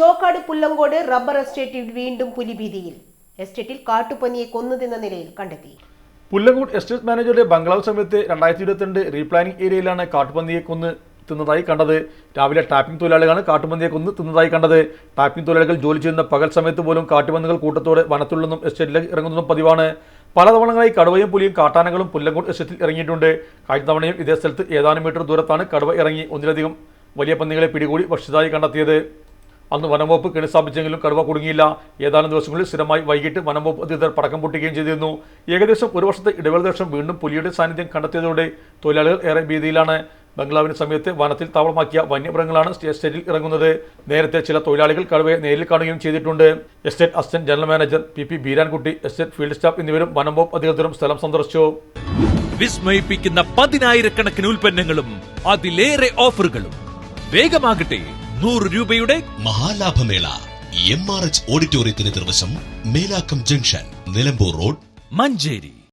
Chokkad Pullangode rubber എസ്റ്റേറ്റിൽ വീണ്ടും പുലിഭീതിയിൽ. എസ്റ്റേറ്റിൽ കാട്ടുപന്നിയെ കൊന്നതെന്ന നിലയിൽ കണ്ടെത്തി. പുല്ലങ്കോട് എസ്റ്റേറ്റ് മാനേജറുടെ ബംഗ്ലാവ് സമയത്ത് രണ്ടായിരത്തി ഇരുപത്തിരണ്ട് റീപ്ലാനിംഗ് ഏരിയയിലാണ് കാട്ടുപന്നിയെ കൊന്ന് തിന്നതായി കണ്ടത്. രാവിലെ ടാപ്പിംഗ് തൊഴിലാളികളാണ് കാട്ടുപന്നിയെ കൊന്ന് തിന്നതായി കണ്ടത്. ടാപ്പിംഗ് തൊഴിലാളികൾ ജോലി ചെയ്യുന്ന പകൽ സമയത്ത് പോലും കാട്ടുപന്നികൾ കൂട്ടത്തോടെ വനത്തിൽ നിന്നും എസ്റ്റേറ്റിലേക്ക് ഇറങ്ങുന്നതും പതിവാണ്. പലതവണകളായി കടുവയും പുലിയും കാട്ടാനകളും പുല്ലങ്കോട് എസ്റ്റേറ്റിൽ ഇറങ്ങിയിട്ടുണ്ട്. കഴിഞ്ഞ തവണയും ഇതേ സ്ഥലത്ത് ഏതാനും മീറ്റർ ദൂരത്താണ് കടുവ ഇറങ്ങി ഒന്നിലധികം വലിയ പന്നികളെ പിടികൂടി ഭക്ഷിച്ചതായി കണ്ടെത്തിയത്. അന്ന് വനംവകുപ്പ് കെണിസ്ഥാപിച്ചെങ്കിലും കടുവ കുടുങ്ങിയില്ല. ഏതാനും ദിവസങ്ങളിൽ സ്ഥിരമായി വൈകിട്ട് വനംവകുപ്പ് അധികൃതർ പടക്കം പൊട്ടിക്കുകയും ചെയ്തിരുന്നു. ഏകദേശം ഒരു വർഷത്തെ ഇടവേള ശേഷം വീണ്ടും പുലിയുടെ സാന്നിധ്യം കണ്ടെത്തിയതോടെ തൊഴിലാളികൾ ഏറെ ഭീതിയിലാണ്. ബംഗ്ലാവിന് സമയത്ത് വനത്തിൽ താവളമാക്കിയ വന്യമൃഗങ്ങളാണ് എസ്റ്റേറ്റിൽ ഇറങ്ങുന്നത്. നേരത്തെ ചില തൊഴിലാളികൾ കടുവയെ നേരിൽ കാണുകയും ചെയ്തിട്ടുണ്ട്. Estate assistant general manager P P Beerankutty estate field staff എന്നിവരും വനംവകുപ്പ് അധികൃതരും സ്ഥലം സന്ദർശിച്ചു. വിസ്മയിപ്പിക്കുന്ന പതിനായിരക്കണക്കിന് ഉൽപ്പന്നങ്ങളും അതിലേറെ ഓഫറുകളും വേഗമാകട്ടെ. നൂറ് രൂപയുടെ മഹാലാഭമേള. എം ആർ എച്ച് ഓഡിറ്റോറിയത്തിന് നിർവശം മേലാക്കം ജംഗ്ഷൻ നിലമ്പൂർ റോഡ് മഞ്ചേരി.